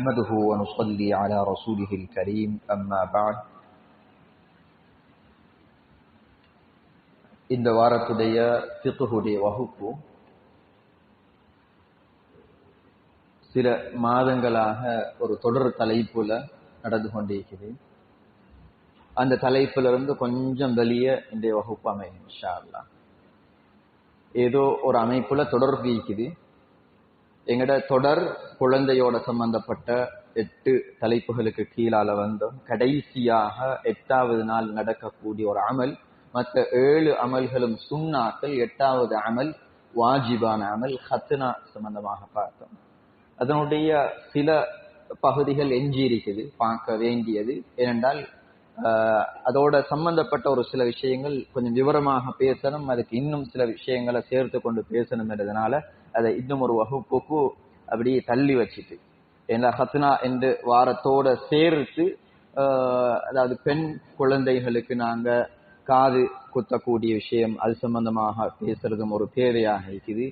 نحمده ونصلي على رسوله الكريم أما بعد இந்த வாரத்துடைய ஃபிக்ஹுடைய வகுப்பு சில மாதங்களாக ஒரு தொடர் தலைப்புல நடந்து கொண்டிருக்குது அந்த தலைப்புல இருந்து கொஞ்சம் வெளியே இன்றைய வகுப்பு அமையும் இன்ஷா அல்லாஹ் ஏதோ ஒரு அமைப்புல தொடர்பு இருக்குது எங்கட தொடர் குழந்தையோட சம்பந்தப்பட்ட எட்டு தலைப்புகளுக்கு கீழால வந்தோம் கடைசியாக எட்டாவது நாள் நடக்கக்கூடிய ஒரு அமல் மற்ற ஏழு அமல்களும் சுண்ணாக்கள் எட்டாவது அமல் வாஜிபான அமல் ஹத்னா சம்பந்தமாக பார்த்தோம். அதனுடைய சில பகுதிகள் எஞ்சி இருக்குது பார்க்க வேண்டியது. ஏனென்றால் அதோட சம்பந்தப்பட்ட ஒரு சில விஷயங்கள் கொஞ்சம் விவரமாக பேசணும் அதுக்கு இன்னும் சில விஷயங்களை சேர்த்து கொண்டு பேசணும் என்றதுனால அதை இன்னும் ஒரு வகுப்புக்கு அப்படியே தள்ளி வச்சுட்டு ஏன்னா ஹத்னா என்று வாரத்தோட சேர்த்து அதாவது பெண் குழந்தைகளுக்கு நாங்க காது குத்தக்கூடிய விஷயம் அது சம்பந்தமாக பேசுறதும் ஒரு தேவையாக இருக்குது.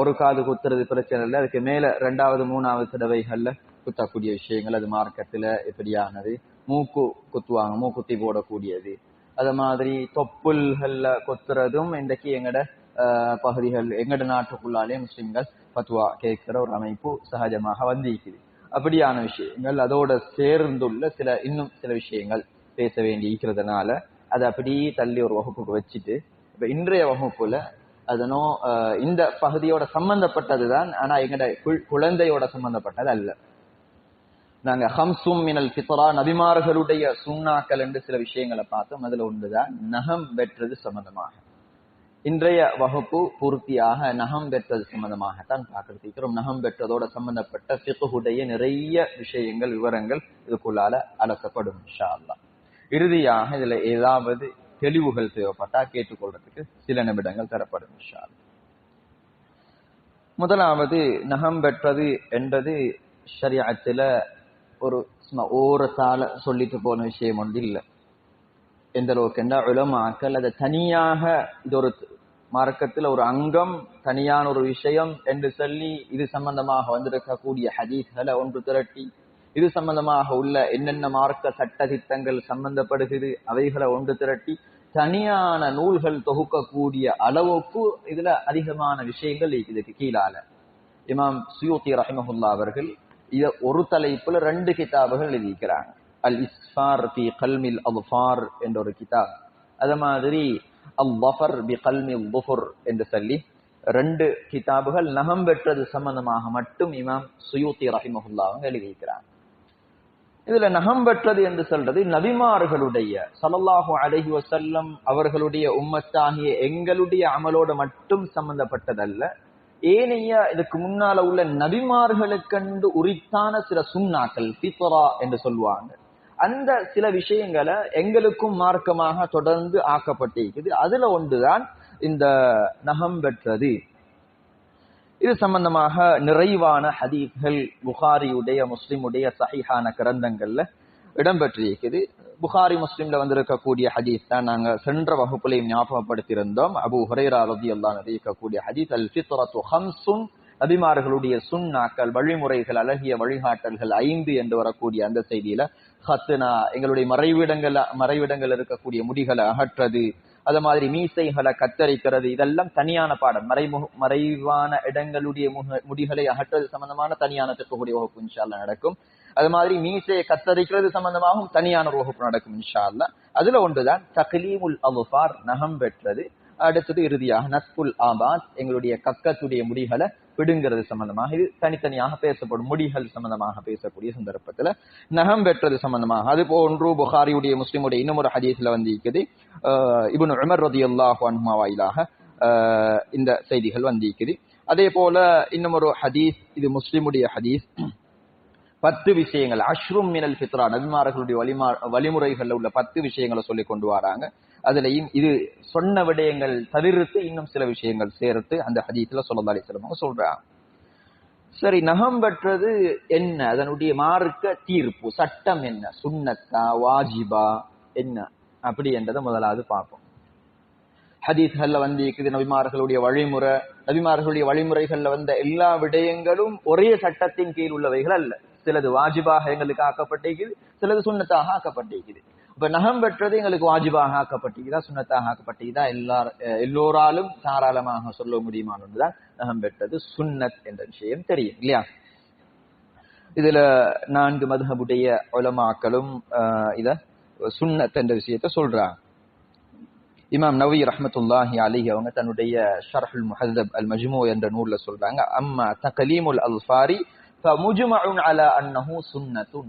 ஒரு காது குத்துறது பிரச்சனை இல்லை அதுக்கு மேல ரெண்டாவது மூணாவது தடவைகள்ல குத்தக்கூடிய விஷயங்கள் அது மார்க்கத்துல எப்படியானது மூக்கு குத்துவாங்க மூக்குத்தி போடக்கூடியது. அது மாதிரி தொப்புள்களில் கொத்துறதும் இன்றைக்கு எங்கட பகுதிகள் எங்கட நாட்டுக்குள்ளாலே முஸ்லிம்கள் பத்துவா கேட்கிற ஒரு அமைப்பு சகஜமாக வந்திருக்குது அப்படியான விஷயங்கள் அதோட சேர்ந்துள்ள சில இன்னும் சில விஷயங்கள் பேச வேண்டி இருக்கிறதுனால அதை அப்படியே தள்ளி ஒரு வகுப்புக்கு வச்சுட்டு இப்ப இன்றைய வகுப்புல அதனோ இந்த பகுதியோட சம்பந்தப்பட்டதுதான் ஆனா எங்கட குழந்தையோட சம்பந்தப்பட்டது அல்ல நாங்க ஹம்சும் மினல் ஃபித்ரா நபிமார்களுடைய சுண்ணாக்கள் என்று சில விஷயங்களை பார்த்தோம் அதுல ஒன்றுதான் நகம் வெற்றது சம்பந்தமாக இன்றைய வகுப்பு பூர்த்தியாக நகம் பெற்றது சம்பந்தமாகத்தான் பார்க்கறது. இருக்கிறோம் நகம் பெற்றதோட சம்பந்தப்பட்ட சிக்குடைய நிறைய விஷயங்கள் விவரங்கள் இதுக்குள்ளால அலசப்படும் இன்ஷா இறுதியாக இதுல ஏதாவது தெளிவுகள் தேவைப்பட்டா கேட்டுக்கொள்றதுக்கு சில நிமிடங்கள் தரப்படும் ஷால்லா முதலாவது நகம் பெற்றது என்றது ஷரியாத்துல ஒரு ஓரத்தால சொல்லிட்டு போன விஷயம் ஒன்று இல்லை. எந்த அளவுக்கு என்றால் உலமாக்கள் அதை தனியாக இது ஒரு மார்க்கத்தில் ஒரு அங்கம் தனியான ஒரு விஷயம் என்று சொல்லி இது சம்பந்தமாக வந்திருக்கக்கூடிய ஹதீஸ்களை ஒன்று திரட்டி இது சம்பந்தமாக உள்ள என்னென்ன மார்க்க சட்ட திட்டங்கள் சம்பந்தப்படுகிறது அவைகளை ஒன்று திரட்டி தனியான நூல்கள் தொகுக்கக்கூடிய அளவுக்கு இதுல அதிகமான விஷயங்கள் இதுக்கு கீழால. இமாம் சுயூத்தி ரஹிமஹுல்லா அவர்கள் இத ஒரு தலைப்புல ரெண்டு கிதாபுகள் எழுதியிருக்கிறாங்க. அல் இஸ்ஃபார் பி கல்மில் அல்ஃபார் என்ற ஒரு கிதாப். அது மாதிரி அல் வஃபர் பி கல்மில் புஃபுர் என்று சொல்லி ரெண்டு கிதாபுகள் நகம் பெற்றது சம்பந்தமாக மட்டும் இமாம் சுயூத்தி ரஹிமஹுல்லா அவங்க எழுதியிருக்கிறாங்க இதுல நகம் பெற்றது என்று சொல்றது நபிமார்களுடைய சலல்லாஹு அலைஹி வசல்லம் அவர்களுடைய உம்மத்தாகிய எங்களுடைய அமலோடு மட்டும் சம்பந்தப்பட்டதல்ல. ஏனைய இதுக்கு முன்னால உள்ள நபிமார்களுக்கண்டு உரித்தான சில சுண்ணாக்கள் ஃபித்ரா என்று சொல்லுவாங்க. அந்த சில விஷயங்களை எங்களுக்கும் மார்க்கமாக தொடர்ந்து ஆக்கப்பட்டிருக்குது. அதுல ஒன்றுதான் இந்த நகம் பெற்றது. இது சம்பந்தமாக நிறைவான ஹதீஸ்கள் புகாரியுடைய முஸ்லிமுடைய சஹிஹான கிரந்தங்கள்ல இடம்பெற்றிருக்குது. புகாரி முஸ்லிம்ல வந்திருக்கக்கூடிய ஹதீஸ் தான் நாங்க சென்ற வகுப்புலையும் ஞாபகப்படுத்தியிருந்தோம். அபு ஹுரைரா ரலியல்லாஹு அன்ஹு இருக்கக்கூடிய ஹதீஸ் அல் ஃபித்ரத்து ஹம்சுன் நபிமார்களுடைய சுண்ணாக்கள் வழிமுறைகள் அழகிய வழிகாட்டல்கள் ஐந்து என்று வரக்கூடிய அந்த செய்தியில ஹத்துனா எங்களுடைய மறைவிடங்கள் மறைவிடங்கள் இருக்கக்கூடிய முடிகளை அகற்றது. அது மாதிரி மீசைகளை கத்தரிக்கிறது. இதெல்லாம் தனியான பாடம். மறைமுக மறைவான இடங்களுடைய முக- முடிகளை அகற்றது சம்பந்தமான தனியான திட்டக்கூடிய வகுப்பு இன்ஷால்ல நடக்கும். அது மாதிரி மீசையை கத்தரிக்கிறது சம்பந்தமாகவும் தனியான வகுப்பு நடக்கும் இன்ஷால்ல அதுல ஒன்றுதான் தக்லீமுல் அலுஃபார் நகம் பெற்றது. அடுத்தது இறுதியாக நஸ்புல் ஆபாத் எங்களுடைய கக்கத்துடைய முடிகளை பிடுங்கிறது சம்பந்தமாக இது தனித்தனியாக பேசப்படும் முடிகள் சம்பந்தமாக பேசக்கூடிய சந்தர்ப்பத்துல நகம் பெற்றது சம்பந்தமாக. அது போன்று புகாரியுடைய முஸ்லிமுடைய இன்னும் ஒரு ஹதீஸ்ல வந்து இருக்குது இபுன் உமர் ரதியல்லாஹு அன்ஹுமா வாயிலாக ஆஹ் இந்த செய்திகள் வந்திருக்குது. அதே போல இன்னும் ஒரு ஹதீஸ் இது முஸ்லிமுடைய ஹதீஸ். பத்து விஷயங்கள். அஷ்ரும் மினல் ஃபித்ரா. நபிமார்களுடைய வழிமா வழிமுறைகள்ல உள்ள பத்து விஷயங்களை சொல்லி கொண்டு வராங்க. அதுலயும் இது சொன்ன விடயங்கள் தவிர்த்து இன்னும் சில விஷயங்கள் சேர்த்து அந்த ஹதீஸ்ல சொல்லி சிலவங்க சொல்றாங்க. சரி நகம் பெற்றது என்ன? அதனுடைய மார்க்க தீர்ப்பு. சட்டம் என்ன? சுண்ணத்தா? வாஜிபா? என்ன? அப்படி என்றதை முதலாவது பார்ப்போம். ஹதீஸ்கள்ல வந்து இருக்குது நபிமார்களுடைய வழிமுறை. நபிமார்களுடைய வழிமுறைகள்ல வந்த எல்லா விடயங்களும் ஒரே சட்டத்தின் கீழ் உள்ளவைகள் அல்ல. சிலது வாஜிபாக எங்களுக்கு ஆக்கப்பட்டிருக்குது சிலது சுண்ணத்தாக ஆக்கப்பட்டிருக்குது. இப்ப நகம் பெற்றது எங்களுக்கு வாஜிபாக ஆக்கப்பட்டிருக்குதா சுண்ணத்தாக ஆக்கப்பட்டிருக்குதா? எல்லார் எல்லோராலும் தாராளமாக சொல்ல முடியுமானதுதான் நகம் பெற்றது சுண்ணத் என்ற விஷயம் தெரியும் இல்லையா? இதுல நான்கு மதுகபுடைய உலமாக்களும் இத சுண்ணத் என்ற விஷயத்த சொல்றாங்க. இமாம் நவி ரஹமத்துல்லாஹி அலி அவங்க தன்னுடைய ஷர்ஹுல் முஹதப் அல் மஜ்மூ என்ற நூல்ல சொல்றாங்க அம்மா தகலீமுல் அல்ஃபாரி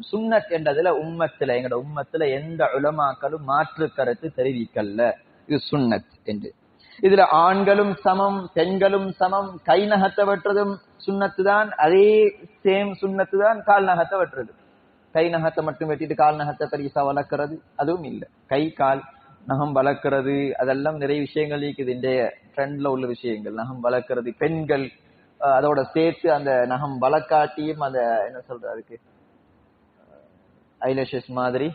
சுன்னத் என்றதுல உம்மத்துல எங்கட உம்மத்துல எந்த உலமாக்களும் மாற்று கருத்து தெரிவிக்கல்ல இது சுன்னத் என்று இதுல ஆண்களும் சமம் பெண்களும் சமம் கை நகத்தை வெட்டுறதும் சுண்ணத்து தான் அதே சேம் சுண்ணத்து தான் கால் நகத்தை வெட்டுறது கை நகத்தை மட்டும் வெட்டிட்டு கால் நகத்தை பெருசா வளர்க்கறது அதுவும் இல்லை கை கால் நகம் வளர்க்கறது அதெல்லாம் நிறைய விஷயங்கள் இருக்குது இன்றைய ட்ரெண்ட்ல உள்ள விஷயங்கள் நகம் வளர்க்கறது பெண்கள் அதோட சேர்த்து அந்த நகம் வளக்காட்டியும் அந்த என்ன சொல்ற அதுக்கு? ஐலேஷஸ் மாதிரி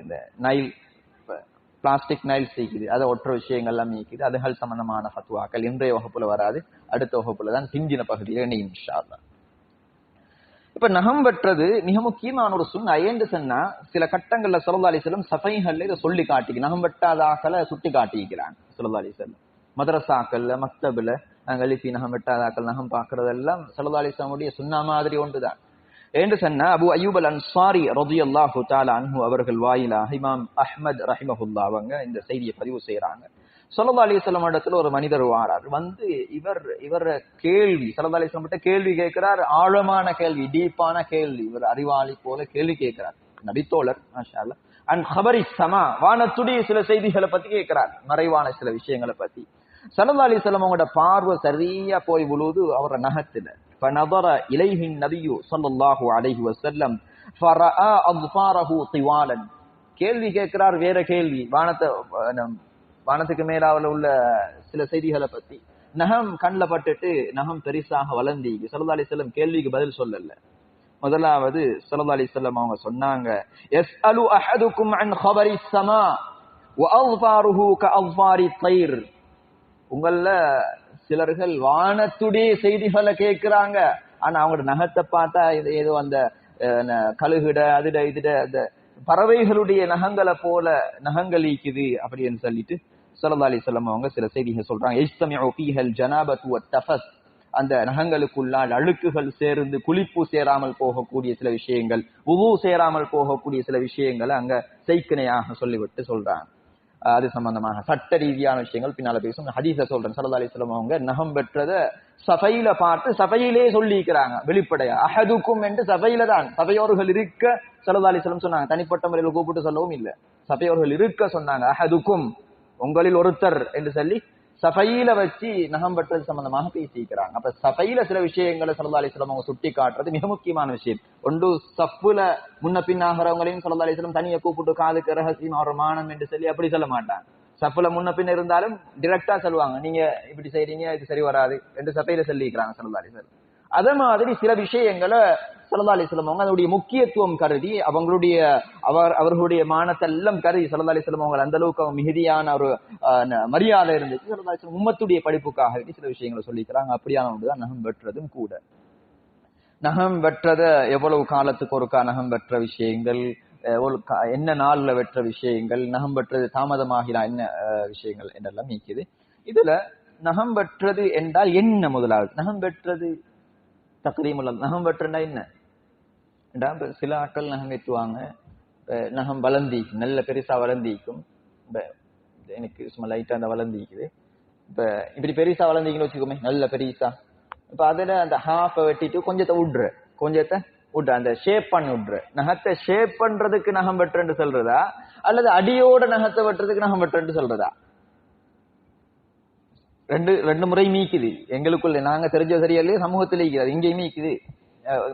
இந்த நைல் பிளாஸ்டிக் நைல் சீக்குது. அதை ஒற்ற விஷயங்கள் எல்லாம் நீக்குது அதுகள் சம்பந்தமான ஃபத்துவாக்கள் இன்றைய வகுப்புல வராது. அடுத்த வகுப்புல தான் பிந்தின பகுதியில் இணையும் இப்ப நகம் வெட்டுறது மிக முக்கியமான ஒரு சுண்ண ஏன்னு சொன்னா சில கட்டங்கள்ல சுல்லா செல்லும் சபைகள்ல இதை சொல்லி காட்டி நகம் வெட்டாதாக்களை சுட்டி காட்டிக்கிறாங்க சுல்லா செல்லும் மதரசாக்கள்ல மக்தபுல நாங்கள் நகம் வெட்டாதாக்கள் நகம் பாக்குறதெல்லாம் சுல்லா அலிஸ்லமுடைய சுண்ணா மாதிரி ஒன்றுதான். என்று சொன்னா அபு அயூப் அல் அன்சாரி ரதியல்லாஹு தஆலா அன்ஹு அவர்கள் வாயிலாக இமாம் அஹ்மத் ரஹிமஹுல்லா அவங்க இந்த செய்தியை பதிவு செய்யறாங்க சல்லா அலிஸ்லாம் இடத்துல ஒரு மனிதர் வாரார். வந்து இவர் இவர் கேள்வி சல்லா அலிஸ்லாம் கிட்ட கேள்வி கேட்கிறார். ஆழமான கேள்வி டீப்பான கேள்வி. இவர் அறிவாளி போல கேள்வி கேட்கிறார். நபித்தோழர் மாஷா அண்ட் ஹபரி சமா வானத்துடைய சில செய்திகளை பத்தி கேட்கிறார். மறைவான சில விஷயங்களை பத்தி. சல்லா அலிஸ்லாம் அவங்களோட பார்வை சரியா போய் விழுது அவரோட நகத்துல فنظر إليه النبي صلى الله عليه وسلم فرأى أظفاره طوالا கேள்வி கேட்கிறார் வேற கேள்வி வானத்தை அஹ், நம் வானத்துக்கு மேலாவில் உள்ள சில செய்திகளை பத்தி நகம் கண்ணில் பட்டுட்டு நகம் பெருசாக வளர்ந்தி சல்லா அலிஸ்லம் கேள்விக்கு பதில் சொல்லல முதலாவது சல்லா அலிஸ்லம் அவங்க சொன்னாங்க எஸ் அலு அஹதுக்கும் அன் ஹபரி சமா وأظفاره كأظفار الطير உங்கள சிலர்கள் வானத்துடைய செய்திகளை கேட்கிறாங்க ஆனா அவங்களோட நகத்தை பார்த்தா இது ஏதோ அந்த கழுகிட ந- கழுகுட அதுட இதுட அந்த பறவைகளுடைய நகங்களை போல நகங்கள் ஈக்குது அப்படின்னு சொல்லிட்டு ஸல்லல்லாஹு அலி சொல்லம் அவங்க சில செய்திகள் சொல்றாங்க. இஸ்தமிஉ அந்த நகங்களுக்குள்ளால் அழுக்குகள் சேர்ந்து குளிப்பு சேராமல் போகக்கூடிய சில விஷயங்கள் உவு சேராமல் போகக்கூடிய சில விஷயங்களை அங்க செய்கனையாக சொல்லிவிட்டு சொல்றாங்க. அது சம்பந்தமாக. சட்ட ரீதியான விஷயங்கள் பின்னால பேசும். ஹதீச சொல்றேன். சல்லா அலிஸ்லாம் அவங்க நகம் பெற்றத சபையில பார்த்து சபையிலே சொல்லிக்கிறாங்க. வெளிப்படையா. அஹதுக்கும் என்று சபையில தான். சபையோர்கள் இருக்க சல்லா அலிஸ்லாம் சொன்னாங்க. தனிப்பட்ட முறையில் கூப்பிட்டு சொல்லவும் இல்ல. சபையோர்கள் இருக்க சொன்னாங்க. அஹதுக்கும் உங்களில் ஒருத்தர் என்று சொல்லி சபையில வச்சு நகம் பெற்றது சம்பந்தமாக பேசிக்கிறாங்க. அப்ப சபையில சில விஷயங்களை சல்லா அலிஸ்லாம் அவங்க சுட்டி காட்டுறது மிக முக்கியமான விஷயம். ஒன்று சப்புல முன்ன பின்னாகிறவங்களையும் சல்லா அலிஸ்லாம் தனியை கூப்பிட்டு காதுக்கு ரகசியம் அவர் மானம் என்று சொல்லி அப்படி சொல்ல மாட்டாங்க. சப்புல முன்ன பின்ன இருந்தாலும் டிரெக்டா சொல்லுவாங்க. நீங்க இப்படி செய்றீங்க இது சரி வராது என்று சபையில சொல்லிக்கிறாங்க சல்லா அலிஸ்லாம் அதே மாதிரி சில விஷயங்களை சல்லா அலிஸ்லம் அவங்க அதனுடைய முக்கியத்துவம் கருதி அவங்களுடைய அவர் அவர்களுடைய மானத்தை எல்லாம் கருதி சல்லா அலிஸ்லம் அவங்க அந்த அளவுக்கு அவங்க மிகுதியான ஒரு மரியாதை இருந்துச்சு. சல்லா அலிஸ்லம் உம்மத்துடைய படிப்புக்காக வேண்டி சில விஷயங்களை சொல்லிக்கிறாங்க. அப்படியான நகம் வெட்டுறதும் கூட. நகம் வெற்றத எவ்வளவு காலத்துக்கு ஒருக்கா நகம் வெற்ற விஷயங்கள் என்ன நாள்ல வெற்ற விஷயங்கள் நகம் வெற்றது தாமதமாகினா என்ன அஹ், விஷயங்கள் என்றெல்லாம் நீக்குது இதுல நகம் வெற்றது என்றால் என்ன முதலாவது? நகம் வெற்றது தக்ரீமுல் நகம் வெட்டுறா என்ன சில ஆட்கள் நகம் வெட்டுவாங்க இப்ப நகம் வளர்ந்திக்கும் நல்ல பெருசா வளர்ந்திக்கும் எனக்கு சும்மா லைட்டா அந்த வளர்ந்திக்குது இப்ப இப்படி பெருசா வளர்ந்தீங்கன்னு வச்சுக்கோமே நல்ல பெருசா இப்ப அதுல அந்த ஹாஃப வெட்டிட்டு கொஞ்சத்தை விட்ற கொஞ்சத்தை விட்ற அந்த ஷேப் பண்ணி விட்ற நகத்தை ஷேப் பண்றதுக்கு நகம் வெட்டுறேன்னு சொல்றதா? அல்லது அடியோட நகத்தை வெட்டுறதுக்கு நகம் வெட்டுறேன்னு சொல்றதா? ரெண்டு ரெண்டு முறை மீக்குது. எங்களுக்குள்ள நாங்க தெரிஞ்ச சரியா இல்லையா சமூகத்துல இருக்கிறது இங்கேயும் மீக்குது.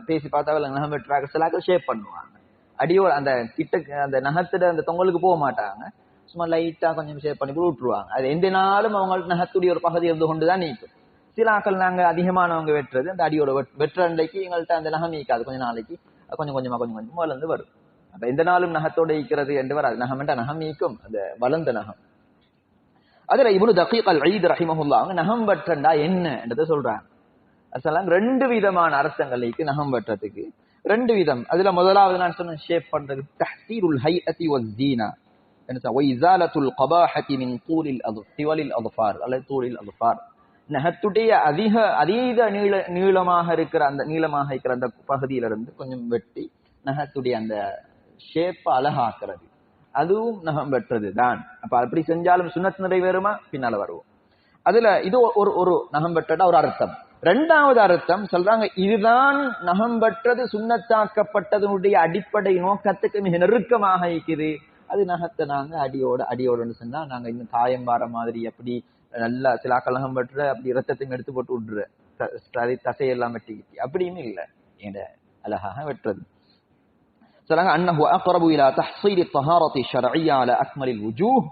பேசி பார்த்தாவில் நகம் வெட்டுறாங்க சிலாக்கள் ஷேப் பண்ணுவாங்க. அடியோட அந்த கிட்ட அந்த நகத்துல அந்த தொங்கலுக்கு போக மாட்டாங்க. சும்மா லைட்டா கொஞ்சம் ஷேப் பண்ணி கூட விட்டுருவாங்க. அது எந்த நாளும் அவங்களுக்கு நகத்துடைய ஒரு பகுதி இருந்து கொண்டுதான் நீக்கும். சில ஆக்கள் நாங்க அதிகமானவங்க வெட்டுறது அந்த அடியோட வெட்டுற அன்றைக்கு எங்கள்கிட்ட அந்த நகம் நீக்காது கொஞ்ச நாளைக்கு அது கொஞ்சம் கொஞ்சமா கொஞ்சம் கொஞ்சமா வளர்ந்து வரும். அப்ப எந்த நாளும் நகத்தோட ஈக்கிறது என்று வராது. நகம் என்றா நகம் நீக்கும் அந்த வளர்ந்த நகம். அதுல இவனு தகீக் அல் ஈத் ரஹிமஹுல்லா அவங்க நகம் வெட்டண்டா என்னன்றதை சொல்றாங்க. அசலாம் ரெண்டு விதமான அரசங்களுக்கு நகம் வெட்டுறதுக்கு. ரெண்டு விதம். அதுல முதலாவது நான் சொன்ன ஷேப் பண்றது. தஹ்சீருல் ஹைஅதி வஸ்ஸீனா என்ன சொல்ல வைசாலத்துல் கபாஹதி மின் தூலில் அது திவலில் அதுஃபார் அல்லது தூலில் அதுஃபார். நகத்துடைய அதிக அதீத நீள நீளமாக இருக்கிற அந்த நீளமாக இருக்கிற அந்த பகுதியிலிருந்து கொஞ்சம் வெட்டி நகத்துடைய அந்த ஷேப்பை அழகாக்குறது. அதுவும் நகம் பெற்றது தான் அப்ப அப்படி செஞ்சாலும் சுண்ணத் நிறைவேறுமா? பின்னால வருவோம். அதுல இது ஒரு ஒரு நகம் வெட்டடா ஒரு அர்த்தம். ரெண்டாவது அர்த்தம் சொல்றாங்க இதுதான் நகம் பெற்றது சுண்ணத்தாக்கப்பட்டதனுடைய அடிப்படை நோக்கத்துக்கு மிக நெருக்கமாக இருக்குது. அது நகத்தை நாங்க அடியோட அடியோடன்னு சொன்னா நாங்க இன்னும் காயம் வார மாதிரி அப்படி நல்லா சில நகம் பெற்ற அப்படி ரத்தத்தையும் எடுத்து போட்டு விட்டுற தசையெல்லாம் வெட்டிக்கிட்டு. அப்படியுமே இல்லை. எங்க அழகாக வெட்டுறது சொல்றாங்க அன்னஹு அக்ரபு இலா தஹ்சீலி தஹாரத்தி ஷரஇயா அல அக்மலில் வுஜூஹ்.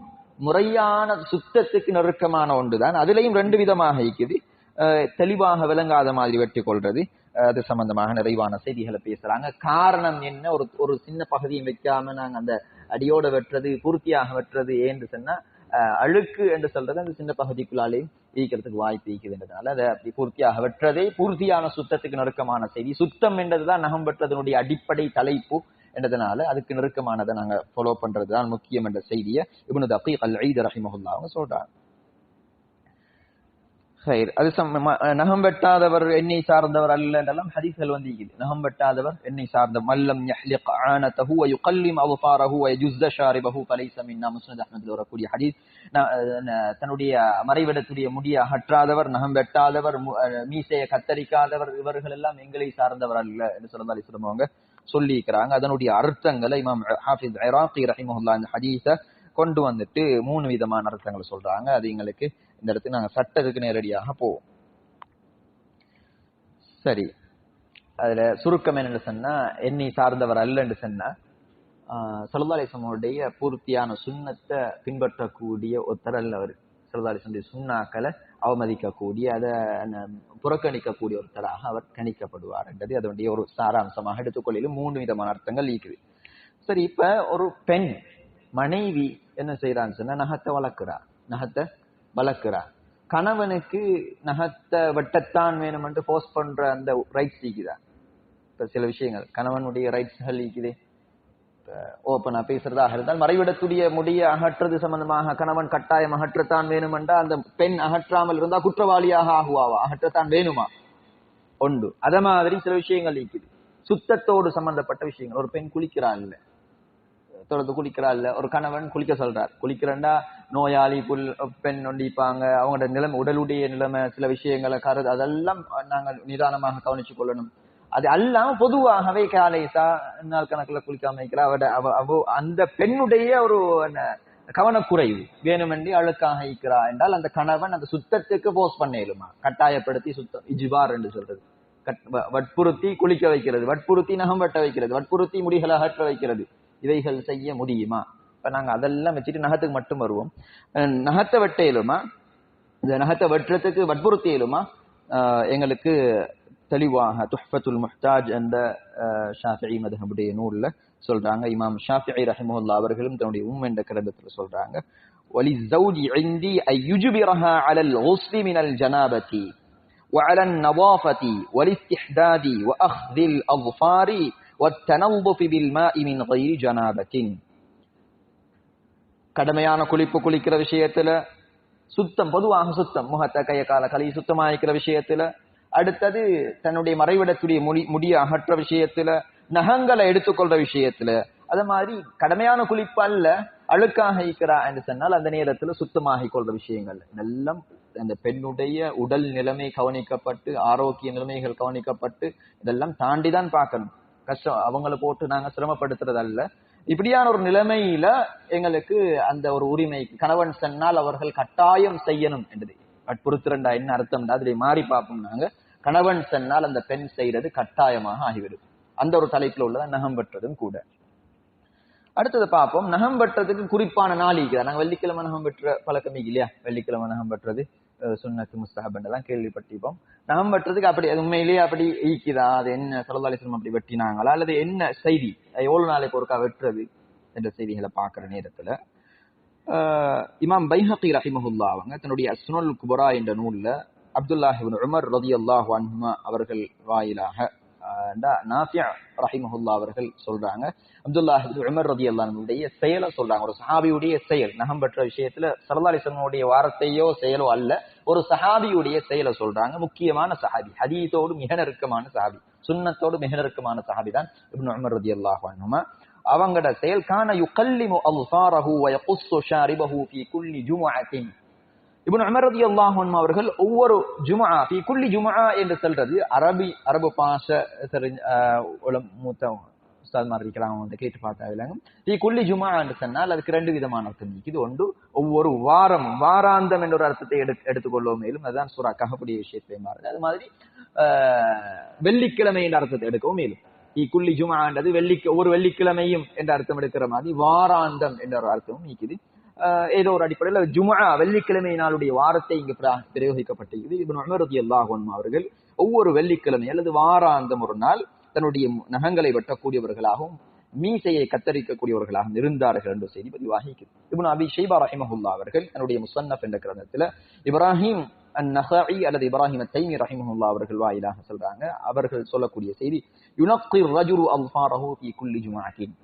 முறையான சுத்தத்துக்கு நெருக்கமான ஒன்றுதான். அதுலயும் ரெண்டு விதமாக இருக்குது. தெளிவாக விளங்காத மாதிரி வெட்டி கொள்றது அது சம்பந்தமாக நிறைவான செய்திகளை பேசுறாங்க. காரணம் என்ன? ஒரு ஒரு சின்ன பகுதியும் வைக்காம நாங்க அந்த அடியோட வெட்டுறது பூர்த்தியாக வெட்டுறது ஏன்னு சொன்னா அழுக்கு என்று சொல்றது அந்த சின்ன பகுதிக்குள்ளாலேயும் ஈக்கிறதுக்கு வாய்ப்பு ஈக்குதுன்றதுனால அதை அப்படி பூர்த்தியாக வெற்றதே பூர்த்தியான சுத்தத்துக்கு நெருக்கமான செய்தி. சுத்தம் என்றதுதான் நகம் வெற்றதனுடைய அடிப்படை தலைப்பு. என்றதுனால அதுக்கு நெருக்கமானதை நாங்க ஃபாலோ பண்றது தான் முக்கியம் என்ற செய்தியை இப்னு தகீக் அல் ஈத் ரஹிமஹுல்லா அவங்க சொல்றாங்க. சரி அது சம்- நகம் வெட்டாதவர் என்னை சார்ந்தவர் அல்ல என்றெல்லாம் ஹதீஸ்கள் வந்து இருக்குது நகம் வெட்டாதவர் என்னை சார்ந்த மல்லம் யஹ்லிக் ஆனதஹு வ யுகல்லிம் அவ்ஃபாரஹு வ யஜுஸ்ஸ ஷாரிபஹு ஃபலைஸ மின்னா முஸ்னத் அஹ்மதில் வரக்கூடிய ஹதீஸ். தன்னுடைய மறைவிடத்துடைய முடியை அகற்றாதவர் நகம் வெட்டாதவர் மீசையை கத்தரிக்காதவர் இவர்கள் எல்லாம் எங்களை சார்ந்தவர் அல்ல என்று சொல்லி சொல்லுவாங்க. சொல்லியிருக்கிறாங்க. அதனுடைய அர்த்தங்களை இமாம் ஹாஃபிஸ் ஐராக்கி ரஹிமஹுல்லா இந்த ஹதீஸை கொண்டு வந்துட்டு மூணு விதமான அர்த்தங்களை சொல்றாங்க. அது எங்களுக்கு இந்த இடத்துக்கு நாங்கள் சட்டத்துக்கு நேரடியாக போவோம். சரி. அதுல சுருக்கம் என்னன்னு சொன்னா என்னை சார்ந்தவர் அல்லன்னு சொன்னா சலுதாலேசமுடைய பூர்த்தியான சுண்ணத்தை பின்பற்றக்கூடிய ஒருத்தர் அல்ல அவர். சலுதாலிசமுடைய சுண்ணாக்களை அவமதிக்கக்கூடிய அதை புறக்கணிக்கக்கூடிய ஒருத்தராக அவர் கணிக்கப்படுவார் என்றது அதனுடைய ஒரு சாராம்சமாக எடுத்துக்கொள்ளிலும் மூணு விதமான அர்த்தங்கள் இருக்குது. சரி இப்ப ஒரு பெண் மனைவி என்ன செய்யறான்னு சொன்னா நகத்தை வளர்க்கிறார் நகத்தை வளர்க்கிறார் கணவனுக்கு நகத்தை வெட்டத்தான் வேணுமென்று போஸ்ட் பண்ற அந்த ரைட்ஸ் இருக்குதா இப்ப சில விஷயங்கள் கணவனுடைய ரைட்ஸ்கள் ஈக்குதே. ஓப்பனா பேசுறதாக இருந்தால் மறைவிடக்கூடிய முடிய அகற்றுறது சம்பந்தமாக கணவன் கட்டாயம் அகற்றத்தான் வேணுமென்றா அந்த பெண் அகற்றாமல் இருந்தா குற்றவாளியாக ஆகுவாவா? அகற்றத்தான் வேணுமா? உண்டு. அத மாதிரி சில விஷயங்கள் இருக்குது. சுத்தத்தோடு சம்பந்தப்பட்ட விஷயங்கள். ஒரு பெண் குளிக்கிறா இல்ல. தொடர்ந்து குளிக்கிறா இல்ல. ஒரு கணவன் குளிக்க சொல்றார். குளிக்கிறண்டா நோயாளி புல் பெண் நொண்டிப்பாங்க. அவங்களோட நிலைமை உடலுடைய நிலைமை சில விஷயங்களை கருது அதெல்லாம் நாங்க நிதானமாக கவனிச்சு கொள்ளணும். அது அல்லாம பொதுவாகவே காலை சா நாள் கணக்குல குளிக்காம இருக்கிறா அவட அவ அவ அந்த பெண்ணுடைய ஒரு கவனக்குறைவு. வேணுமென்றி அழுக்காக இருக்கிறா என்றால் அந்த கணவன் அந்த சுத்தத்துக்கு போஸ் பண்ணிடுமா கட்டாயப்படுத்தி சுத்தம். இஜிபார் என்று சொல்றது. கட்- வ- வற்புறுத்தி குளிக்க வைக்கிறது. வற்புறுத்தி நகம் வெட்ட வைக்கிறது. வற்புறுத்தி முடிகளை அகற்ற வைக்கிறது. இவைகள் செய்ய முடியுமா? இப்ப நாங்க அதெல்லாம் வச்சுட்டு நகத்துக்கு மட்டும் வருவோம். நகத்தை வெட்ட இயலுமா இந்த நகத்தை வெட்டுறதுக்கு வற்புறுத்தி இயலுமா ஆஹ் எங்களுக்கு தெளிவாக துஹ்ஃபத்துல் முஹ்தாஜ் என்ற ஆஹ் ஷாஃபிஈ மதஹபுடைய நூல்ல சொல்றாங்க இமாம் ஷாஃபிஈ ரஹிமஹுல்லா அவர்களும் தன்னுடைய உம் என்ற கிரந்தத்துல சொல்றாங்க وللزوج عندي أن يجبرها على الغسل من الجنابة وعلى النظافة والاستحداد وأخذ الأظفار والتنظف بالماء من غير جنابة கடமையான குளிப்பு குளிக்கிற விஷயத்துல சுத்தம் பொதுவாக சுத்தம் முகத்தை கைய கால கழுவி சுத்தமாயிக்கிற விஷயத்துல அடுத்தது தன்னுடைய மறைவிடத்துடைய முடி முடிய அகற்ற விஷயத்துல நகங்களை எடுத்துக்கொள்ற விஷயத்துல அது மாதிரி கடமையான குளிப்பு அல்ல அழுக்காக இருக்கிறா என்று சொன்னால் அந்த நேரத்துல சுத்தமாக கொள்ற விஷயங்கள். இதெல்லாம் அந்த பெண்ணுடைய உடல் நிலைமை கவனிக்கப்பட்டு ஆரோக்கிய நிலைமைகள் கவனிக்கப்பட்டு இதெல்லாம் தாண்டிதான் பார்க்கணும். கஷ்டம் அவங்கள போட்டு நாங்க சிரமப்படுத்துறது அல்ல இப்படியான ஒரு நிலைமையில எங்களுக்கு அந்த ஒரு உரிமை கணவன் சொன்னால் அவர்கள் கட்டாயம் செய்யணும் என்றது. வற்புறுத்துறண்டா என்ன அர்த்தம்டா? அதுல மாறி பார்ப்போம் நாங்க கணவன் சென்னால் அந்த பெண் செய்யறது கட்டாயமாக ஆகிவிடும். அந்த ஒரு தலைப்புல உள்ளதான் நகம் பெற்றதும் கூட. அடுத்தது பார்ப்போம். நகம் பெற்றதுக்கு குறிப்பான நாள் இருக்குதா நாங்க வெள்ளிக்கிழமை நகம் பெற்ற பழக்கம் இல்லையா? வெள்ளிக்கிழமை நகம் பெற்றது அஹ், சுன்னத்து முஸ்தஹப் கேள்விப்பட்டிருப்போம். நகம் பெற்றதுக்கு அப்படி அது உண்மையிலேயே அப்படி ஈக்குதா? அது என்ன சலதாலிசனம் அப்படி வெட்டினாங்களா? அல்லது என்ன செய்தி? எவ்வளவு நாளைக்கு ஒருக்கா வெட்டுறது? என்ற செய்திகளை பார்க்குற நேரத்துல இமாம் பைஹகி ரஹிமஹுல்லா அவங்க தன்னுடைய அஸ்னுல் குபரா என்ற நூலில் அப்துல்லாஹி உமர் ரதி ரதியல்லாஹு அன்ஹுமா அவர்கள் வாயிலாக நாஃபியா ரஹிமஹுல்லா அவர்கள் சொல்றாங்க. அப்துல்லாஹி உமர் ரதி அல்லாஹுடைய செயலை சொல்றாங்க. ஒரு சஹாபியுடைய செயல் நகம் பெற்ற விஷயத்துல சரதாலிசனுடைய அலைஹி வார்த்தையோ செயலோ அல்ல ஒரு சஹாபியுடைய செயலை சொல்றாங்க. முக்கியமான சஹாபி ஹதீத்தோடு மிக நெருக்கமான சஹாபி சுன்னத்தோடு மிக நெருக்கமான சஹாபி தான் இப்னு உமர் ரதியல்லாஹு அன்ஹுமா. அவங்களோட செயல் கான யுகல்லிமு அல்ஃபாரஹு வ ஷாரிபஹு ஃபீ குல்லி ஜுமுஅத்தின். இப்னு உமர் ரலியல்லாஹு அன்ஹு அவர்கள் ஒவ்வொரு ஜும்ஆ ஃபீ குல்லி ஜும்ஆ என்று சொல்றது அரபி அரபு பாஷ தெரிஞ்ச ஆஹ், உஸ்தாத்மார் இருக்கிறாங்க வந்து கேட்டு பார்த்தா இல்லைங்க ஃபீ குல்லி ஜும்ஆ என்று சொன்னால் அதுக்கு ரெண்டு விதமான அர்த்தம் இருக்குது ஒன்று ஒவ்வொரு வாரம் வாராந்தம் என்ற ஒரு அர்த்தத்தை எடு எடுத்துக்கொள்வோம். மேலும் அதுதான் சூரா கஹபுடைய விஷயத்தை மாறுது அது மாதிரி ஆஹ், வெள்ளிக்கிழமை என்ற அர்த்தத்தை எடுக்கவும் மேலும். இக்குள்ளி ஜுமான்றது வெள்ளி ஒரு வெள்ளிக்கிழமையும் என்ற அர்த்தம் எடுக்கிற மாதிரி வாராந்தம் என்ற ஒரு அர்த்தமும் நீக்குது ஏதோ ஒரு அடிப்படையில் ஜுமா வெள்ளிக்கிழமை நாளுடைய வாரத்தை இங்கு பிரயோகிக்கப்பட்டிருக்குது இவன் உமர் அல்லாஹன் அவர்கள் ஒவ்வொரு வெள்ளிக்கிழமை அல்லது வாராந்தம் ஒரு நாள் தன்னுடைய நகங்களை வெட்டக்கூடியவர்களாகவும் மீசையை கத்தரிக்கக்கூடியவர்களாக இருந்தார்கள் என்று செய்தி பதிவாகிக்குது இப்னு அபி ஷைபா ரஹிமஹுல்லா அவர்கள் தன்னுடைய முசன்னப் என்ற கிரந்தத்தில் இப்ராஹிம் அந்நஹாஇ அல்லது இப்ராஹிம் தைமி ரஹிமஹுல்லா அவர்கள் வாயிலாக சொல்றாங்க. அவர்கள் சொல்லக்கூடிய செய்தி யுனக்கி ரஜுரு அல்ஃபாரஹு ஃபீ குல்லி ஜுமாஅத்தின்.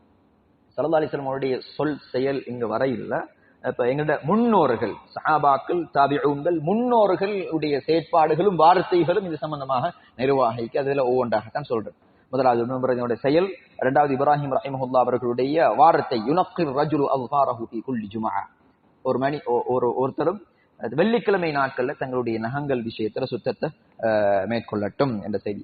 அவருடைய சொல் செயல் இங்க வர இல்லை இப்ப எங்களோட முன்னோர்கள் சஹாபாக்கள் தாபிஊன்கள் முன்னோர்கள் உடைய செயற்பாடுகளும் வார்த்தைகளும் இது சம்பந்தமாக நிர்வாகிக்கு அதுல ஒவ்வொன்றாகத்தான் சொல்றேன் முதலாவது உமரனுடைய செயல் இரண்டாவது இப்ராஹிம் ரஹிமஹுல்லா அவர்களுடைய வார்த்தை யுனக்கி ரஜுரு அல்ஃபாரஹு ஃபீ குல்லி ஒரு மணி ஒரு ஒருத்தரும் வெள்ளிக்கிழமை நாட்கள்ல தங்களுடைய நகங்கள் விஷயத்துல சுத்தத்தை மேற்கொள்ளட்டும் என்ற செய்தி.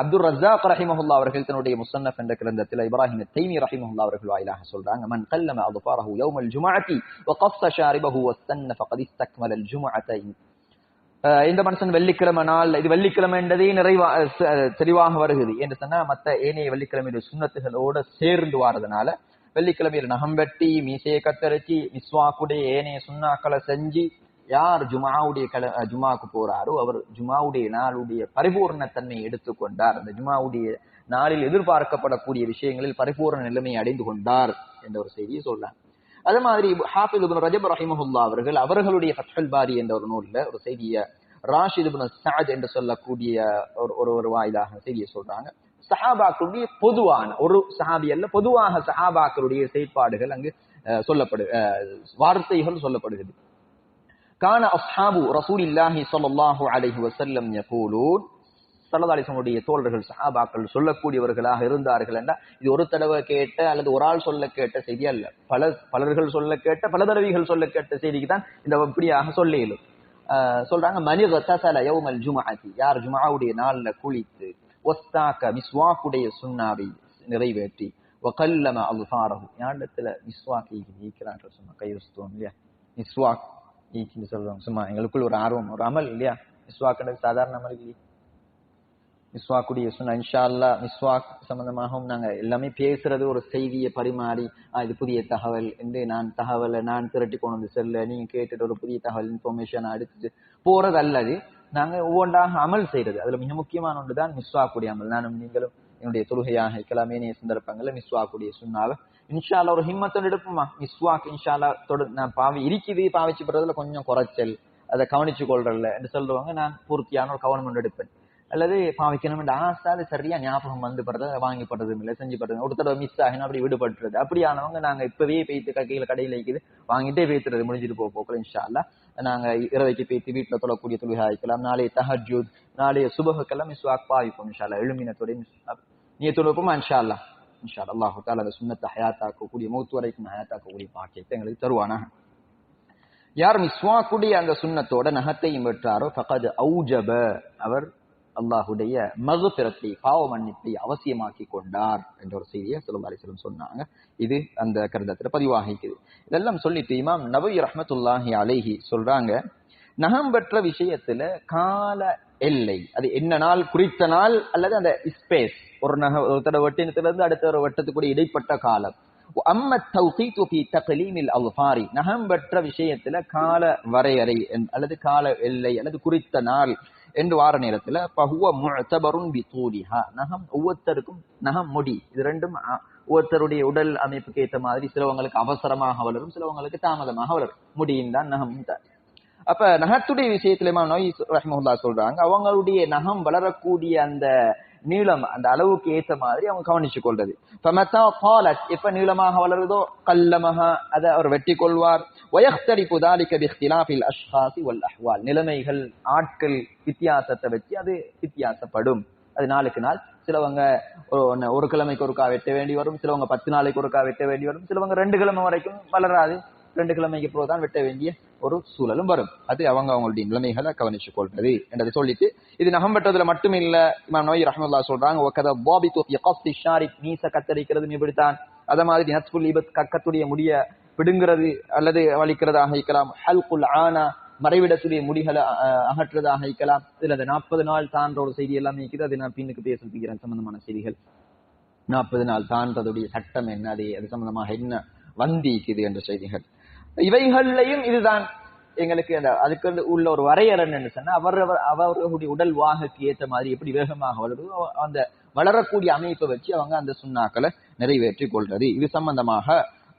அப்துல் ரஜாக் ரஹிமஹுல்லா அவர்கள் தன்னுடைய முசன்னப் என்ற கிரந்தத்தில் இப்ராஹிம் தைமி ரஹிமஹுல்லா அவர்கள் வாயிலாக சொல்றாங்க மன் கல்லம அஃபாரஹு யௌம் அல் ஜுமாஅத்தி ஷாரிபஹு வஸ்தன்ன ஃபகத் அல் ஜுமாஅத்தை இந்த மனுஷன் வெள்ளிக்கிழமை நாள் இது வெள்ளிக்கிழமை என்றதே நிறைவா தெளிவாக வருகிறது என்று சொன்னா மத்த ஏனைய வெள்ளிக்கிழமையுடைய சுண்ணத்துகளோட சேர்ந்து வாரதுனால வெள்ளிக்கிழமையில நகம் வெட்டி மீசையை கத்தரிச்சு மிஸ்வாக்குடைய ஏனைய சுண்ணாக்களை செஞ்சு யார் ஜுமாவுடைய கல ஜுமாவுக்கு போறாரோ அவர் ஜுமாவுடைய நாளுடைய பரிபூர்ணத்தன்மையை எடுத்துக்கொண்டார். அந்த ஜுமாவுடைய நாளில் எதிர்பார்க்கப்படக்கூடிய விஷயங்களில் பரிபூர்ண நிலைமையை அடைந்து கொண்டார் என்ற ஒரு செய்தியை சொல்றாங்க. அதே மாதிரி ஹாஃபிஸ் இப்னு ரஜப் ரஹிமஹுல்லா அவர்கள் அவர்களுடைய ஃபத்ஹுல் பாரி என்ற ஒரு நூல்ல ஒரு செய்தியை ராஷித் இப்னு சாஜ் என்று சொல்லக்கூடிய ஒரு ஒரு ஒரு வாயிலாக செய்தியை சொல்றாங்க. சஹாபாக்களுடைய பொதுவான ஒரு சஹாபி அல்ல பொதுவாக சஹாபாக்களுடைய செயற்பாடுகள் அங்கு அஹ், சொல்லப்படு அஹ், வார்த்தைகள் சொல்லப்படுகிறது. கான அஸ்ஹாபு ரசூலில்லாஹி சொல்லாஹு அலைஹி வசல்லம் யகூலூன் சல்லதாலிசனுடைய தோழர்கள் சஹாபாக்கள் சொல்லக்கூடியவர்களாக இருந்தார்கள் என்றால் இது ஒரு தடவை கேட்ட அல்லது ஒரு ஆள் சொல்ல கேட்ட செய்தி அல்ல. பல பலர்கள் சொல்ல கேட்ட பல தடவைகள் சொல்ல கேட்ட செய்திக்கு தான் இந்த இப்படியாக சொல்ல இயலும் ஆஹ் சொல்றாங்க மனித தசல யௌமல் ஜுமாஅத்தி யார் ஜுமாவுடைய நாள்ல குளித்து ஒஸ்தாக்க மிஸ்வாக்குடைய சுண்ணாவை நிறைவேற்றி வகல்லம அல்ஃபாரஹு யாரிடத்துல மிஸ்வாக் நீக்கிறான் சொன்ன கையொஸ்துவோம் இல்லையா? மிஸ்வாக் ஈக்கின்னு சொல்லுவாங்க. சும்மா எங்களுக்குள்ள ஒரு ஆர்வம் ஒரு அமல் இல்லையா? மிஸ்வாக்ன்றது சாதாரண அமல் இல்லையா? மிஸ்வாக்குடைய சுன்னா இன்ஷா அல்லா மிஸ்வாக் சம்பந்தமாகவும் நாங்க எல்லாமே பேசுறது ஒரு செய்தியை பரிமாறி இது புதிய தகவல் என்று நான் தகவலை நான் திரட்டி கொண்டு வந்து செல்ல நீங்க கேட்டுட்டு ஒரு புதிய தகவல் இன்ஃபர்மேஷன் அடிச்சுட்டு போறது அல்லது நாங்க ஒவ்வொன்றாக அமல் செய்யறது அதுல மிக முக்கியமான ஒன்று தான் மிஸ்வாக்குடைய அமல். நானும் நீங்களும் என்னுடைய தொழுகையாக இருக்கலாம் சந்தர்ப்பங்களில் மிஸ்வா மிஸ்வாக்குடைய சுண்ணாவை இன்ஷால்லா ஒரு ஹிம்மத்தோடு எடுப்போமா? மிஸ்வாக் இன்ஷா அல்லா தொடு நான் பாவி இருக்குது பாவிச்சு கொஞ்சம் குறைச்சல். அதை கவனிச்சு கொள்றல என்று சொல்றவங்க நான் பூர்த்தியான ஒரு கவனம் எடுப்பேன். அல்லது பாவிக்கணும் ஆசை அது சரியா ஞாபகம் வந்து படுறது அதை வாங்கி படுறதும் இல்லை செஞ்சு படுறது ஒரு தடவை மிஸ் ஆகினா அப்படி விடுபட்டுறது. அப்படியானவங்க நாங்க இப்பவே பேய்த்து கையில கடையில் வைக்குது வாங்கிட்டே பேத்துறது முடிஞ்சிட்டு போக போக்கல இன்ஷால்லா நாங்க இரவைக்கு பேத்து வீட்டுல தொழக்கூடிய தொழுகை நாளைய தஹஜூத் நாளைய சுபகுக்கெல்லாம் மிஸ்வாக் பாவிப்போம் இன்ஷா அல்லா மிஸ் நீ தொழுப்போமா இன்ஷால்லா இன்ஷா அல்லாஹு தால அந்த சுண்ணத்தை ஹயாத்தாக்கக்கூடிய மௌத்து வரைக்கும் ஹயாத்தாக்கக்கூடிய பாக்கியத்தை எங்களுக்கு தருவானா யார் மிஸ்வாக்குடைய அந்த சுண்ணத்தோட நகத்தையும் வெற்றாரோ ஃபகத் அவுஜப அவர் அல்லாஹுடைய மகுபிரத்தை பாவ மன்னிப்பை அவசியமாக்கி கொண்டார் என்ற ஒரு செய்தியை ஸல்லல்லாஹு அலைஹி சொன்னாங்க. இது அந்த கருதத்துல பதிவாகிக்குது. இதெல்லாம் சொல்லிட்டு இமாம் நபி ரஹமத்துல்லாஹி அலைஹி சொல்றாங்க நகம் பெற்ற விஷயத்துல கால எல்லை அது என்ன நாள் குறித்த நாள் அல்லது அந்த ஸ்பேஸ் ஒரு நக ஒரு தடவை அடுத்த ஒரு வெட்டத்துக்குரிய இடைப்பட்ட காலம். அம்ம தௌஹீத் ஃபீ தக்லீமில் அல்ஃபாரி நகம் பெற்ற விஷயத்துல கால வரையறை அல்லது கால எல்லை அல்லது குறித்த நாள் என்று வார நேரத்துல பஹுவ முஅத்தபருன் பி தூலிஹா நகம் ஒவ்வொருத்தருக்கும் நகம் முடி. இது ரெண்டும் ஒவ்வொருத்தருடைய உடல் அமைப்புக்கு ஏத்த மாதிரி சிலவங்களுக்கு அவசரமாக வளரும் சிலவங்களுக்கு தாமதமாக வளரும். முடியும் தான் நகம் தான் அப்ப நகத்துடைய விஷயத்துல இமாம் நோய் ரஹ்மஹுல்லா சொல்றாங்க அவங்களுடைய நகம் வளரக்கூடிய அந்த நீளம் அந்த அளவுக்கு ஏத்த மாதிரி அவங்க கவனிச்சு கொள்றது. ஃபமத்தா எப்ப நீளமாக வளருதோ கல்லமஹா அதை அவர் வெட்டி கொள்வார். வயக்தரிப்பு தாலிக பிஹ்திலாஃபில் அஷ்ஹாசி வல் அஹ்வால் நிலைமைகள் ஆட்கள் வித்தியாசத்தை வச்சு அது வித்தியாசப்படும். அது நாளுக்கு நாள் சிலவங்க ஒரு ஒரு கிழமைக்கு ஒருக்கா வெட்ட வேண்டி வரும் சிலவங்க பத்து நாளைக்கு ஒருக்கா வெட்ட வேண்டி வரும் சிலவங்க ரெண்டு கிழமை வரைக்கும் வளராது. ரெண்டு கிழமைக்கு பிறகு தான் வெட்ட வேண்டிய ஒரு சூழலும் வரும். அது அவங்க அவங்களுடைய நிலைமைகளை கவனிச்சு கொள்வது என்றதை சொல்லிட்டு இது நகம் வெட்டுறதுல மட்டும் இல்ல இமாம் நோய் ரஹமல்லா சொல்றாங்க நீச கத்தரிக்கிறது இப்படித்தான். அத மாதிரி நத்புல் இபத் கக்கத்துடைய முடிய பிடுங்கிறது அல்லது வலிக்கிறதாக இருக்கலாம் ஹல்குல் ஆனா மறைவிடத்துடைய முடிகளை அஹ், அகற்றுவதாக இருக்கலாம். இதுல அந்த நாற்பது நாள் தான்ற ஒரு செய்தி எல்லாமே இருக்குது. அதை நான் பின்னுக்கு பேச சம்பந்தமான செய்திகள். நாற்பது நாள் தாண்டதுடைய சட்டம் என்ன அது அது சம்பந்தமாக என்ன வந்திக்குது என்ற செய்திகள். இவைகள்லையும் இதுதான் எங்களுக்கு அந்த அதுக்கு வந்து உள்ள ஒரு வரையறை என்னன்னு சொன்னா அவர் அவர்களுடைய உடல் வாகுக்கு ஏற்ற மாதிரி எப்படி வேகமாக வளருதோ அவ- அந்த வளரக்கூடிய அமைப்பை வச்சு அவங்க அந்த சுண்ணாக்களை நிறைவேற்றி கொள்றது இது சம்பந்தமாக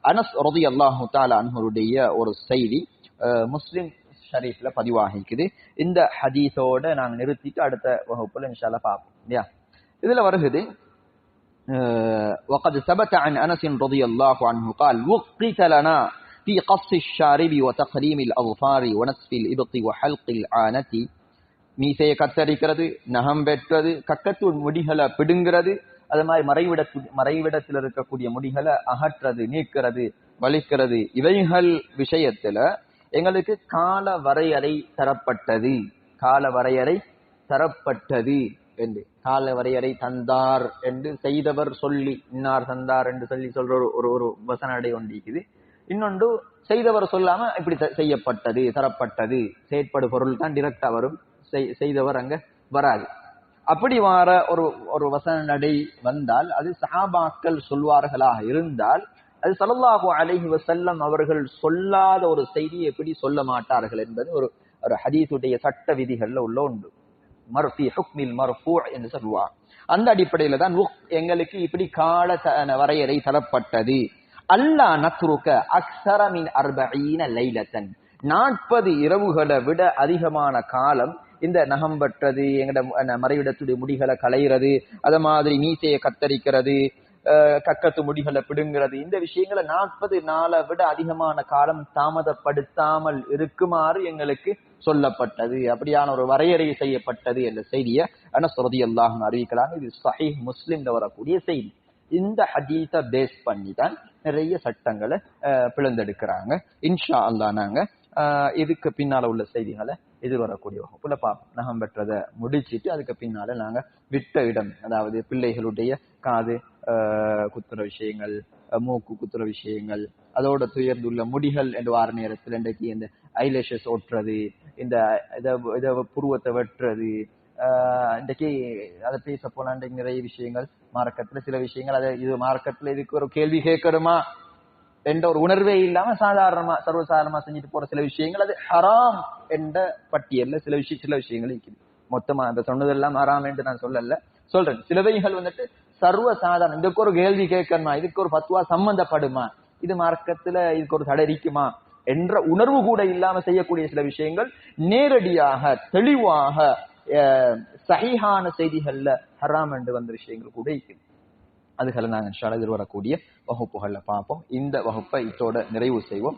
அனஸ் ரதி அல்லாஹு தாலா அன்ஹருடைய ஒரு செய்தி அஹ், முஸ்லிம் ஷரீஃப்ல பதிவாகிக்குது இந்த ஹதீஸோட நாங்க நிறுத்திட்டு அடுத்த வகுப்புல இன்ஷால்லா பார்ப்போம் இல்லையா இதுல வருகுது آه، وقد ثبت عن أنس رضي الله عنه قال وقت لنا في قص الشارب وتقليم الأظفار ونسف الإبط وحلق العانة மீசையை கத்தரிக்கிறது நகம் வெட்டுறது கக்கத்து முடிகளை பிடுங்கிறது அது மாதிரி மறைவிடத்து மறைவிடத்தில் இருக்கக்கூடிய முடிகளை அகற்றது நீக்கிறது வலிக்கிறது இவைகள் விஷயத்துல எங்களுக்கு கால வரையறை தரப்பட்டது கால வரையறை தரப்பட்டது என்று கால வரையறை தந்தார் என்று செய்தவர் சொல்லி இன்னார் தந்தார் என்று சொல்லி சொல்ற ஒரு ஒரு ஒரு வசனடை ஒன்றிக்குது இன்னொன்று செய்தவர் சொல்லாம இப்படி செய்யப்பட்டது தரப்பட்டது. செயற்படு பொருள் தான் டிரெக்டா வரும். செய்தவர் அங்க வராது. அப்படி வார ஒரு ஒரு வசன நடை வந்தால் அது சஹாபாக்கள் சொல்வார்களாக இருந்தால் அது ஸல்லல்லாஹு அலஹி வசல்லம் அவர்கள் சொல்லாத ஒரு செய்தியை எப்படி சொல்ல மாட்டார்கள் என்பது ஒரு ஒரு ஹதீஸுடைய சட்ட விதிகள்ல உள்ள உண்டு மர்ஃபி ஹுக்மில் மர்ஃபூ என்று சொல்லுவார் அந்த அடிப்படையில தான் உக் எங்களுக்கு இப்படி கால த- வரையறை தரப்பட்டது. அல்லா நத்ருக்க அக்சரமின் அர்பீன லைலத்தன். நாற்பது இரவுகளை விட அதிகமான காலம் இந்த நகம் பற்றது எங்கட மறைவிடத்துடைய முடிகளை களையிறது அத மாதிரி மீசையை கத்தரிக்கிறது கக்கத்து முடிகளை பிடுங்கிறது இந்த விஷயங்களை நாற்பது நாளை விட அதிகமான காலம் தாமதப்படுத்தாமல் இருக்குமாறு எங்களுக்கு சொல்லப்பட்டது. அப்படியான ஒரு வரையறை செய்யப்பட்டது என்ற செய்தியை அனஸ்ரதி அல்லாஹ் அறிவிக்கலாம் இது சஹி முஸ்லிம்ல வரக்கூடிய செய்தி. இந்த ஹதீஸை பேஸ் பண்ணி தான் நிறைய சட்டங்களை பிளந்தெடுக்கிறாங்க. இன்ஷா அல்லா நாங்க இதுக்கு பின்னால உள்ள செய்திகளை எதிர்வரக்கூடிய வகுப்புல பார்ப்போம். நகம் பெற்றதை முடிச்சிட்டு அதுக்கு பின்னால நாங்க விட்ட இடம் அதாவது பிள்ளைகளுடைய காது குத்துற விஷயங்கள் மூக்கு குத்துற விஷயங்கள் அதோட துயர்ந்துள்ள முடிகள் என்று வார நேரத்தில் இன்றைக்கு இந்த ஐலேஷஸ் ஓட்டுறது இந்த இத இத புருவத்தை வெட்டுறது இன்றைக்கு அதை பேச போனா நிறைய விஷயங்கள் மார்க்கத்துல சில விஷயங்கள் அதை இது மார்க்கத்துல இதுக்கு ஒரு கேள்வி கேட்கணுமா என்ற ஒரு உணர்வே இல்லாம சாதாரணமா சர்வசாதாரணமா செஞ்சுட்டு போற சில விஷயங்கள் அது ஹராம் என்ற பட்டியல்ல சில விஷயம் சில விஷயங்கள் இருக்குது மொத்தமா அந்த சொன்னதெல்லாம் ஹராம் என்று நான் சொல்லல சொல்றேன் சிலவைகள் வந்துட்டு சர்வ சாதாரணம் இதுக்கு ஒரு கேள்வி கேட்கணுமா இதுக்கு ஒரு பத்துவா சம்பந்தப்படுமா இது மார்க்கத்துல இதுக்கு ஒரு தடை இருக்குமா என்ற உணர்வு கூட இல்லாம செய்யக்கூடிய சில விஷயங்கள் நேரடியாக தெளிவாக சஹீஹான செய்திகள்ல ஹராம் என்று வந்த விஷயங்கள் கூட இருக்குது. அதுகளை நாங்கள் இன்ஷால்லா எதிர்வரக்கூடிய வகுப்புகள்ல பார்ப்போம். இந்த வகுப்பை இதோட நிறைவு செய்வோம்.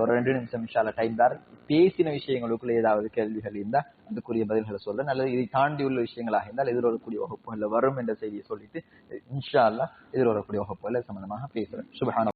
ஒரு ரெண்டு நிமிஷம் இன்ஷால்லா டைம் தான் பேசின விஷயங்களுக்குள்ள ஏதாவது கேள்விகள் இருந்தா அதுக்குரிய பதில்களை சொல்றேன் அல்லது இதை தாண்டி உள்ள விஷயங்களாக இருந்தால் எதிர்வரக்கூடிய வகுப்புகளில் வரும் என்ற செய்தியை சொல்லிட்டு இன்ஷா அல்லா எதிர் வரக்கூடிய வகுப்புகளை சம்பந்தமாக பேசுறேன். சுபஹான